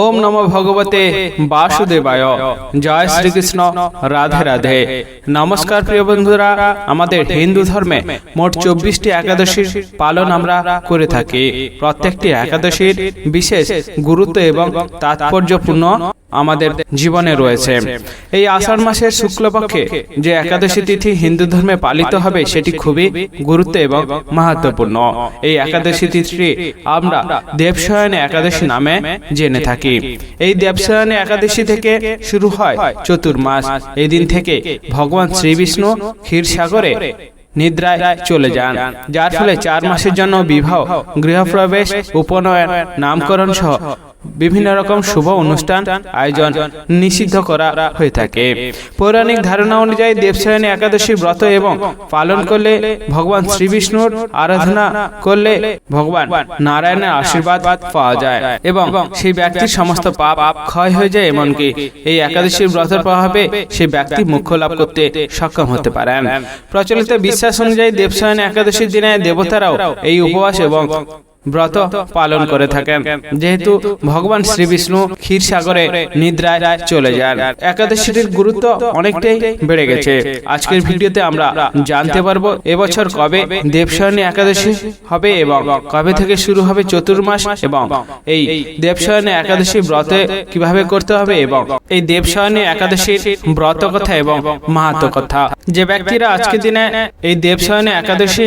ওম নম ভগবতে বাসুদেবায়। জয় শ্রীকৃষ্ণ, রাধে রাধে। নমস্কার প্রিয় বন্ধুরা, আমাদের হিন্দু ধর্মে মোট চব্বিশটি একাদশীর পালন আমরা করে থাকি। প্রত্যেকটি একাদশীর বিশেষ গুরুত্ব এবং তাৎপর্যপূর্ণ আমাদের জীবনে রয়েছে। এই আষাঢ় মাসের শুক্লপক্ষে যে একাদশী তিথি হিন্দু ধর্মে পালিত হবে, সেটি খুবই গুরুত্ব এবং মাহাত্মপূর্ণ এই একাদশী তিথি আমরা দেবশয়নে একাদশী নামে জেনে থাকি। এই দেবশয়নে একাদশী থেকে শুরু হয় চতুর্মাস। এই দিন থেকে ভগবান শ্রীবিষ্ণু ক্ষীরসাগরে নিদ্রায় চলে যান। যার ফলে চার মাসের জন্য বিবাহ গৃহপ্রবেশ উপনয়ন নামকরণ সহ বিভিন্ন রকম শুভ অনুষ্ঠান আয়োজন নিষিদ্ধ করা হয়ে থাকে। পৌরাণিক ধারণা অনুযায়ী দেবসায়নী একাদশী ব্রত এবং পালন করলে ভগবান শ্রীবিষ্ণুর আরাধনা করলে ভগবান নারায়ণের আশীর্বাদ পাওয়া যায়। এবং সেই ব্যক্তির সমস্ত পাপ ক্ষয় হয়ে যায় এমনকি এই একাদশীর ব্রতের প্রভাবে সেই ব্যক্তি মুখ্য লাভ করতে সক্ষম হতে পারেন। প্রচলিত বিশ্বাস অনুযায়ী দেবসায়ন একাদশীর দিনে দেবতারাও এই উপবাস এবং ব্রত পালন করে থাকেন। যেহেতু ভগবান শ্রী বিষ্ণু ক্ষীর সাগরে নিদ্রায় চলে যান। একাদশীটির গুরুত্ব অনেকটাই বেড়ে গেছে। আজকের ভিডিওতে আমরা জানতে পারব এবছর কবে দেবশয়নী একাদশী হবে এবং কবে থেকে শুরু হবে চতুর্মাস এবং এই দেবশয়নী একাদশী ব্রতে কীভাবে করতে হবে এবং এই দেবশয়নী একাদশীর ব্রত কথা এবং মাহাত্ম কথা। যে ব্যক্তিরা আজকের দিনে এই দেবশয়নী একাদশী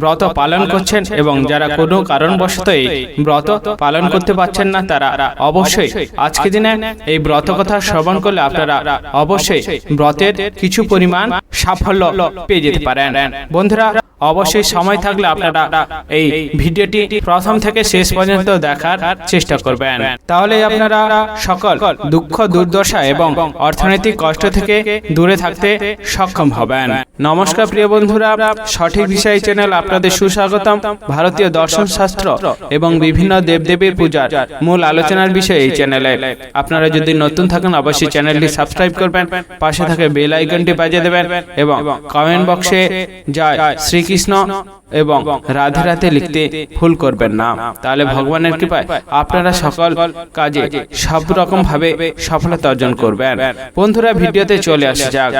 ব্রত পালন করছেন এবং যারা কোনো কারণবশত এই ব্রত পালন করতে পারছেন না তারা অবশ্যই আজকে দিনে এই ব্রত কথা শ্রবণ করলে আপনারা অবশ্যই ব্রতের কিছু পরিমাণ সাফল্য পেয়ে যেতে পারেন। বন্ধুরা অবশ্যই সময় থাকলে আপনারা এই ভিডিওটি প্রথম থেকে শেষ পর্যন্ত দেখার চেষ্টা করবেন। তাহলে আপনারা সকল দুঃখ দুর্দশা এবং অর্থনৈতিক কষ্ট থেকে দূরে থাকতে সক্ষম হবেন। নমস্কার প্রিয় বন্ধুরা। সঠিক বিষয় চ্যানেল আপনাদের সুস্বাগতম। ভারতীয় দর্শন শাস্ত্র এবং বিভিন্ন দেবদেবীর পূজার মূল আলোচনার বিষয় এই চ্যানেলে। আপনারা যদি নতুন থাকেন, অবশ্যই চ্যানেলটি সাবস্ক্রাইব করবেন, পাশে থাকে বেল আইকনটি বাজিয়ে দেবেন এবং কমেন্ট বক্সে জয় শ্রীকৃষ্ণ এবং রাধে রাধে লিখতে ভুল করবেন না। তাহলে ভগবানের কৃপায় আপনারা সকল কাজে সব রকম ভাবে সফলতা অর্জন করবেন। বন্ধুরা, ভিডিওতে চলে আসা যাক।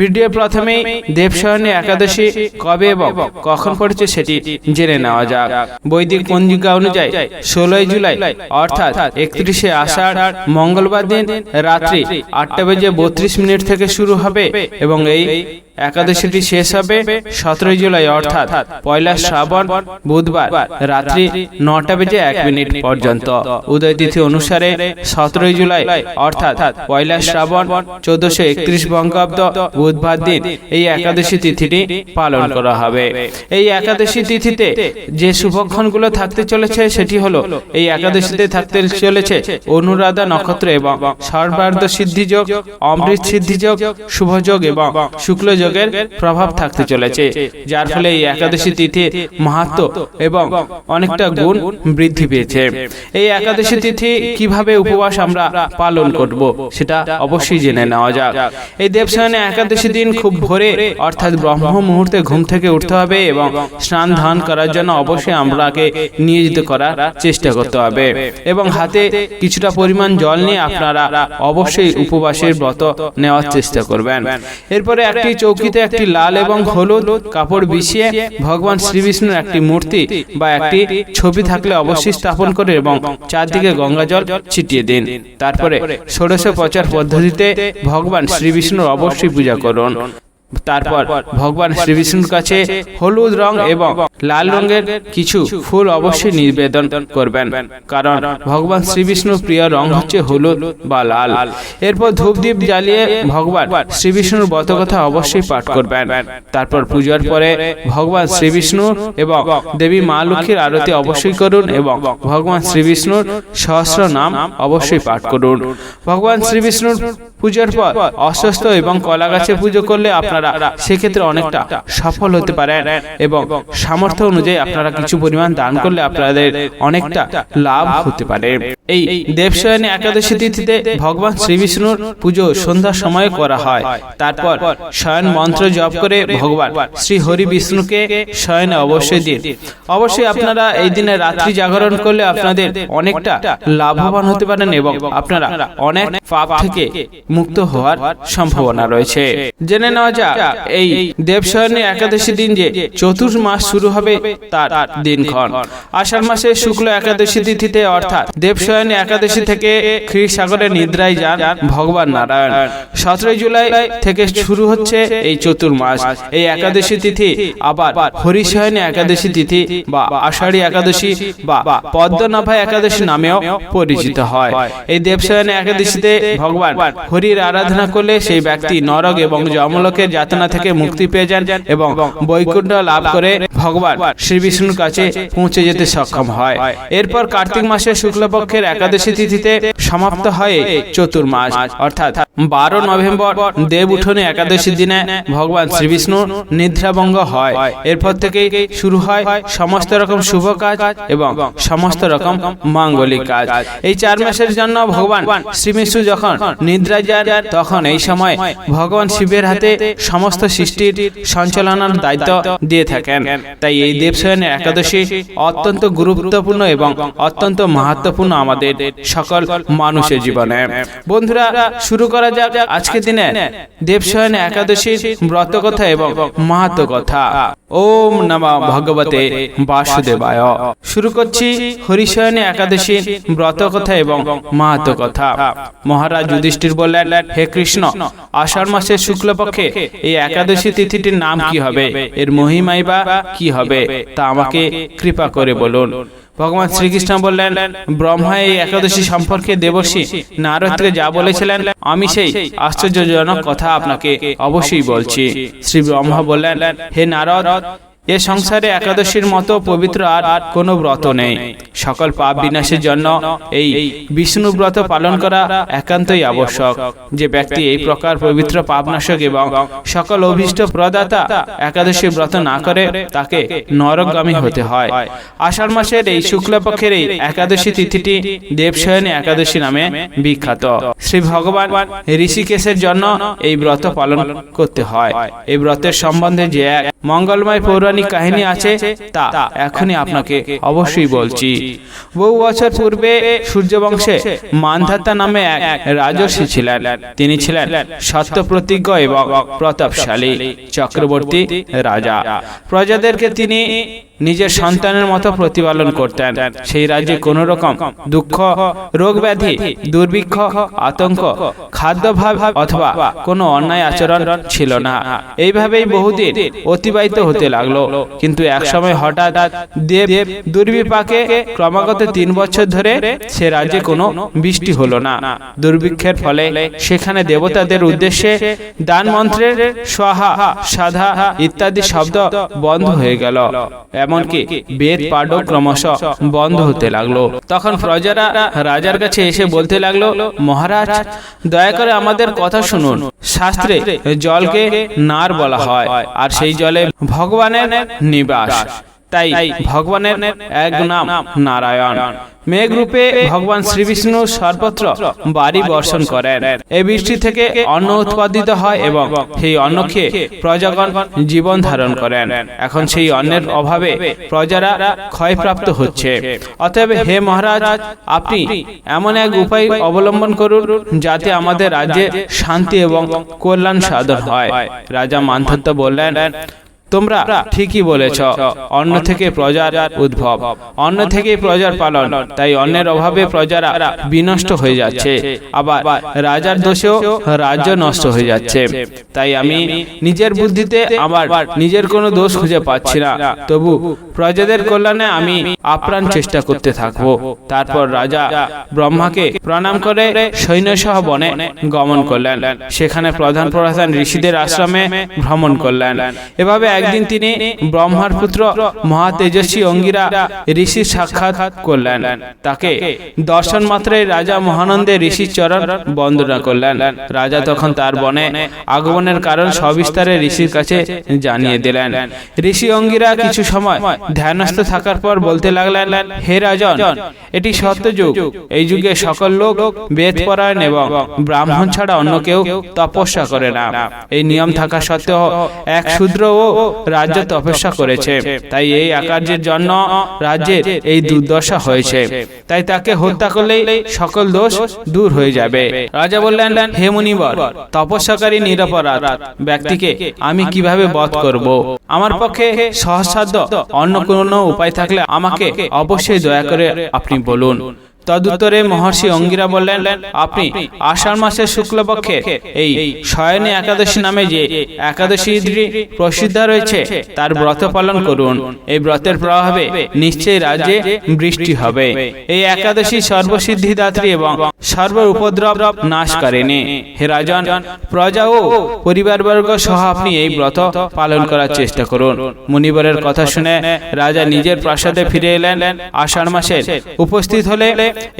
ভিডিও প্রথমেই দেবশয়নী একাদশী কবে এবং কখন পড়েছে সেটি জেনে নেওয়া যাক। বৈদিক পঞ্জিকা অনুযায়ী ষোলোই জুলাই, অর্থাৎ একত্রিশে আষাঢ়, মঙ্গলবার দিন রাত্রি আটটা বেজে বত্রিশ মিনিট থেকে শুরু হবে এবং এই একাদশীটি শেষ হবে সতেরোই জুলাই, অর্থাৎ পয়লা শ্রাবণ, বুধবার, রাত্রি নটা বেজে এক মিনিট পর্যন্ত। উদয় তিথি অনুসারে সতেরোই জুলাই, অর্থাৎ পয়লা শ্রাবণ, চোদ্দশো একত্রিশ বঙ্গাব্দ বুধবার দিন এই একাদশী তিথিটি পালন করা হবে। এই একাদশী তিথিতে যে শুভক্ষণগুলো থাকতে চলেছে সেটি হলো এই একাদশীতে থাকতে চলেছে অনুরাধা নক্ষত্র এবং সর্বার্ধ সিদ্ধিযোগ, অমৃত সিদ্ধিযোগ শুভযোগ এবং শুক্ল যোগের প্রভাব থাকতে চলেছে, যার ফলে এই একাদশী তিথির মাহাত্ম এবং অনেকটা গুণ বৃদ্ধি পেয়েছে। এই একাদশী তিথি কীভাবে উপবাস আমরা পালন করব সেটা অবশ্যই জেনে নেওয়া যাক। এই দেবসায়নে একাদশী দিন খুব ভোরে, অর্থাৎ ব্রহ্ম মুহূর্তে ঘুম থেকে উঠতে হবে এবং স্নান ধান করার জন্য অবশ্যই আমরাকে নিয়োজিত করার চেষ্টা করতে হবে। এবং হাতে কিছুটা পরিমাণ জল নিয়ে আপনারা অবশ্যই উপবাসের ব্রত নেওয়ার চেষ্টা করবেন। এরপরে একটি চৌকিতে একটি লাল এবং হলুদ কাপড় বিছিয়ে ভগবান শ্রীবিষ্ণুর একটি মূর্তি বা একটি ছবি থাকলে অবশ্যই স্থাপন করে এবং চারদিকে গঙ্গা জল ছিটিয়ে দিন। তারপরে ষোড়শ প্রচার পদ্ধতিতে ভগবান শ্রীবিষ্ণুর অবশ্যই পূজা করুন। তারপর ভগবান শ্রীবিষ্ণুর কাছে হলুদ রং এবং লাল রঙের কিছু ফুল অবশ্যই নিবেদন করবেন। কারণ ভগবান শ্রীবিষ্ণুর প্রিয় রং হচ্ছে হলুদ বা লাল। এরপর ধূপ দ্বীপ জ্বালিয়ে ভগবান শ্রীবিষ্ণুর কথা অবশ্যই পাঠ করবেন। তারপর পূজার পরে ভগবান শ্রীবিষ্ণু এবং দেবী মা লক্ষ্মীর আরতি অবশ্যই করুন এবং ভগবান শ্রীবিষ্ণুর সহস্র নাম অবশ্যই পাঠ করুন। ভগবান শ্রীবিষ্ণুর পূজার পর অস্বস্থ এবং কলা গাছে পুজো করলে আপনারা আপনারা সেক্ষেত্রে অনেকটা সফল হতে পারেন এবং সামর্থ্য অনুযায়ী আপনারা কিছু পরিমাণ দান করলে আপনাদের অনেকটা লাভ হতে পারে। এই দেবশয়নী একাদশী তিথিতে ভগবান শ্রী বিষ্ণুর পুজো সন্ধ্যার সময় করা হয়। তারপর শয়ন মন্ত্র জপ করে ভগবান শ্রী হরি বিষ্ণুকে শয়নে অবশ্যই দিন। অবশ্যই আপনারা এই দিনে রাত্রি জাগরণ করলে আপনাদের অনেকটা লাভবান হতে পারেন এবং আপনারা অনেক পাপ থেকে মুক্ত হওয়ার সম্ভাবনা রয়েছে। জেনে নেওয়া যাক এই দেবশয়নী একাদশী দিন যে চতুর্মাস শুরু হবে, তার আষাঢ় মাসে শুক্ল একাদশী তিথিতে, অর্থাৎ একাদশী থেকে ক্ষীরসাগরে নিদ্রায় যান ভগবান নারায়ণ। সতেরোই জুলাই থেকে শুরু হচ্ছে এই এই একাদশী তিথি আবার হরিশয়নী একাদশী তিথি বা আষাঢ়ী একাদশী বা পদ্মনাভা একাদশী নামেও পরিচিত হয়। এই দেবশয়নী একাদশীতে ভগবান হরির আরাধনা করলে সেই ব্যক্তি নরক এবং যমলোকের যাতনা থেকে মুক্তি পেয়ে যান এবং বৈকুণ্ঠ লাভ করে ভগবান শ্রী বিষ্ণুর কাছে পৌঁছে যেতে সক্ষম হয়। এরপর কার্তিক মাসের শুক্লপক্ষের একাদশী তিথিতে সমাপ্ত হয় চতুর্মাস। অর্থাৎ বারো নভেম্বর দেব উঠোনে একাদশী দিনে ভগবান শ্রী বিষ্ণু নিদ্রাভঙ্গ হয়। এরপর থেকে শুরু হয় সমস্ত রকম শুভ কাজ এবং সমস্ত রকম মাঙ্গলিক কাজ। এই চার মাসের জন্য ভগবান শ্রী বিষ্ণু যখন নিদ্রা যান তখন এই সময় ভগবান শিবের হাতে সমস্ত সৃষ্টির সঞ্চালনার দায়িত্ব দিয়ে থাকেন। তাই এই দেবশয়নের একাদশী অত্যন্ত গুরুত্বপূর্ণ এবং অত্যন্ত মাহাত্মপূর্ণ আমাদের সকল মানুষের জীবনে। বন্ধুরা শুরু করা যাক আজকে দিনে দেবশয়ন একাদশীর ব্রত কথা এবং মাহাত্ম কথা ওম নমঃ ভগবতে বাসুদেবায়। শুরু করছি হরিশয়নে একাদশীর ব্রত কথা এবং মাহাত্ম কথা মহারাজ যুধিষ্ঠির বললেন হে কৃষ্ণ আষাঢ় মাসের শুক্লপক্ষে এই একাদশী তিথিটির নাম কি হবে? এর মহিমাই বা কি হবে? তা আমাকে কৃপা করে বলুন। ভগবান শ্রীকৃষ্ণ বললেন ব্রহ্মা এই একাদশী সম্পর্কে দেবর্ষী নারদকে যা বলেছিলেন, আমি সেই আশ্চর্যজনক কথা আপনাকে অবশ্যই বলছি। শ্রী ব্রহ্মা বললেন, হে নারদ, এ সংসারে একাদশীর মতো পবিত্র আর কোনো ব্রত নেই। সকল পাপ বিনাশের জন্য এই বিষ্ণু ব্রত পালন করা একান্তই আবশ্যক। যে ব্যক্তি এই প্রকার পবিত্র পাপনাশক এবং সকল অভীষ্ট প্রদাতা একাদশী ব্রত না করে, তাকে নরকগামী হতে হয়। আষাঢ় মাসের এই শুক্লপক্ষের এই একাদশী তিথিটি দেবশয়নী একাদশী নামে বিখ্যাত। শ্রী ভগবান ঋষিকেশের জন্য এই ব্রত পালন করতে হয়। এই ব্রতের সম্বন্ধে যে এক মঙ্গলময় পৌরাণিক কাহিনী আছে তা এখনই আপনাকে অবশ্যই বলছি। বহু বছর পূর্বে সূর্যবংশে মানধাতা নামে এক রাজর্ষি ছিলেন। তিনি ছিলেন সত্য প্রতিজ্ঞ এবং প্রতাপশালী চক্রবর্তী রাজা। প্রজাদেরকে তিনি নিজের সন্তানের মতো প্রতিপালন করতেন। সেই রাজ্যে কোন রকম দুঃখ রোগ ব্যাধি দুর্ভিক্ষ আতঙ্ক খাদ্যভাব অথবা কোনো অন্যায় আচরণ ছিল না। এইভাবেই বহুদিন অতিবাহিত হতে লাগল। কিন্তু একসময় হঠাৎ দেব দুর্বিপাকে ক্রমাগত তিন বছর ধরে সে রাজ্যে কোনো বৃষ্টি হলো না। দুর্ভিক্ষের ফলে সেখানে দেবতাদের উদ্দেশ্যে দান মন্ত্রের স্বাহা সাধা ইত্যাদি শব্দ বন্ধ হয়ে গেল। এমনকি বেদ পাঠও ক্রমশ বন্ধ হতে লাগল। তখন প্রজারা রাজার কাছে এসে বলতে লাগল, মহারাজ, দয়া করে আমাদের কথা শুনুন। শাস্ত্রে জলকে নার বলা হয়, আর সেই জলে ভগবানের নিবাস। তাই ভগবানের এক নাম নারায়ণ। মেঘ রূপে ভগবান শ্রী বিষ্ণু সর্বত্র বাড়ি বর্ষণ করেন। এই বৃষ্টি থেকে অন্ন উৎপাদিত হয় এবং সেই অন্ন খেয়ে প্রজাগণ জীবন ধারণ করেন। এখন সেই অন্নের অভাবে প্রজারা ক্ষয়প্রাপ্ত হচ্ছে। অতএব হে মহারাজ, আপনি এমন এক উপায় অবলম্বন করুন যাতে আমাদের রাজ্যে শান্তি এবং কল্যাণ সাধন হয়। রাজা মানথত্ত বললেন তোমরা ঠিকই বলেছ অন্ন থেকে প্রজার উদ্ভব। অন্ন থেকে প্রজার পালন। তাই অন্নের অভাবে প্রজারা বিনষ্ট হয়ে যাচ্ছে। আবার রাজার দোষেও রাজ্য নষ্ট হয়ে যাচ্ছে। তাই আমি নিজের বুদ্ধিতে আমার নিজের কোনো দোষ খুঁজে পাচ্ছি না। তবু প্রজাদের কল্যাণে আমি আপ্রাণ চেষ্টা করতে থাকব। তারপর রাজা ব্রহ্মাকে প্রণাম করে সৈন্যসহ বনে গমন করলেন। সেখানে প্রধান প্রধান ঋষিদের আশ্রমে ভ্রমণ করলেন এভাবে একদিন তিনি ব্রহ্মার পুত্র মহা তেজস্বী অঙ্গিরা ঋষির সাক্ষাৎ করলেন। তাকে দর্শন মাত্রে রাজা মহানন্দে ঋষির চরণ বন্দনা করলেন। রাজা তখন তার বনে আগমনের কারণ সবিস্তারে ঋষির কাছে জানিয়ে দিলেন। ঋষি অঙ্গিরা কিছু সময় ধ্যানস্থ থাকার পর বলতে লাগলেন, হে রাজন, এটি সত্য যুগ। এই যুগে সকল লোক বেদ পরায়ণ এবং ব্রাহ্মণ ছাড়া অন্য কেউ তপস্যা করে না। এই নিয়ম থাকা সত্ত্বেও এক শূদ্র ও রাজ্য তপস্যা করেছে। তাই এই আকার্যের জন্য রাজ্যের এই দুর্দশা হয়েছে। তাই তাকে হত্যা করলেই সকল দোষ দূর হয়ে যাবে। রাজা বললেন হে মুনিবর তপস্যাকারী নিরপরাধ ব্যক্তিকে আমি কীভাবে বধ করব? আমার পক্ষে সহসাধ্য অন্য কোনো উপায় থাকলে আমাকে অবশ্যই দয়া করে আপনি বলুন। তদুত্তরে মহর্ষি অঙ্গিরা বললেন, আপনি আষাঢ় মাসের শুক্লপক্ষে এই শয়নী একাদশী নামে যে একাদশী প্রসিদ্ধ রয়েছে, তার ব্রত পালন করুন। এই ব্রতের প্রভাবে নিশ্চয়ই রাজ্যে বৃষ্টি হবে। এই একাদশী সর্বসিদ্ধি দাত্রী এবং সর্ব উপদ্রব নাশ করেনি। হে রাজন, প্রজা ও পরিবারবর্গ সহ আপনি এই ব্রত পালন করার চেষ্টা করুন। মুনিবরের কথা শুনে রাজা নিজের প্রাসাদে ফিরে এলেন। আষাঢ় মাসে উপস্থিত হলে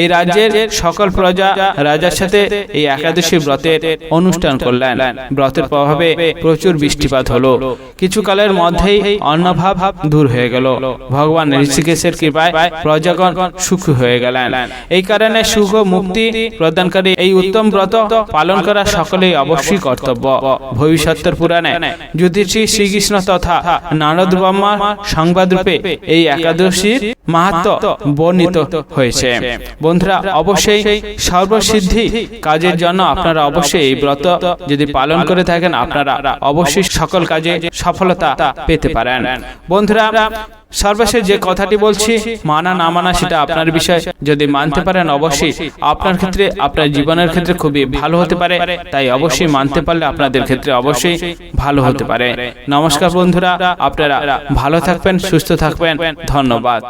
এই রাজ্যের সকল প্রজা রাজার সাথে এই একাদশী ব্রতের অনুষ্ঠান করলেন। ব্রতের প্রভাবে প্রচুর বৃষ্টিপাত হলো। কিছু কালের মধ্যেই অন্নভাব দূর হয়ে গেল। ভগবান ঋষিকেশের কৃপায় প্রজাগণ সুখ হয়ে গেলেন। এই কারণে সুখ মুক্তি প্রদানকারী এই উত্তম ব্রত পালন করা সকলেই অবশ্যই কর্তব্য। ভবিষ্যতের পুরাণে যুধিষ্ঠির শ্রীকৃষ্ণ তথা নারদ ব্রহ্মা সংবাদ রূপে এই একাদশীর মাহাত্ম বর্ণিত হয়েছে। বন্ধুরা, অবশ্যই সর্বসিদ্ধি কাজের জন্য আপনারা অবশ্যই এই ব্রত যদি পালন করে থাকেন, আপনারা অবশ্যই সকল কাজে সফলতা পেতে পারেন। বন্ধুরা, সর্বশেষ যে কথাটি বলছি, মানা না মানা সেটা আপনার বিষয়। যদি মানতে পারেন, অবশ্যই আপনার ক্ষেত্রে, আপনার জীবনের ক্ষেত্রে খুবই ভালো হতে পারে। তাই অবশ্যই মানতে পারলে আপনাদের ক্ষেত্রে অবশ্যই ভালো হতে পারে। নমস্কার বন্ধুরা, আপনারা ভালো থাকবেন, সুস্থ থাকবেন। ধন্যবাদ।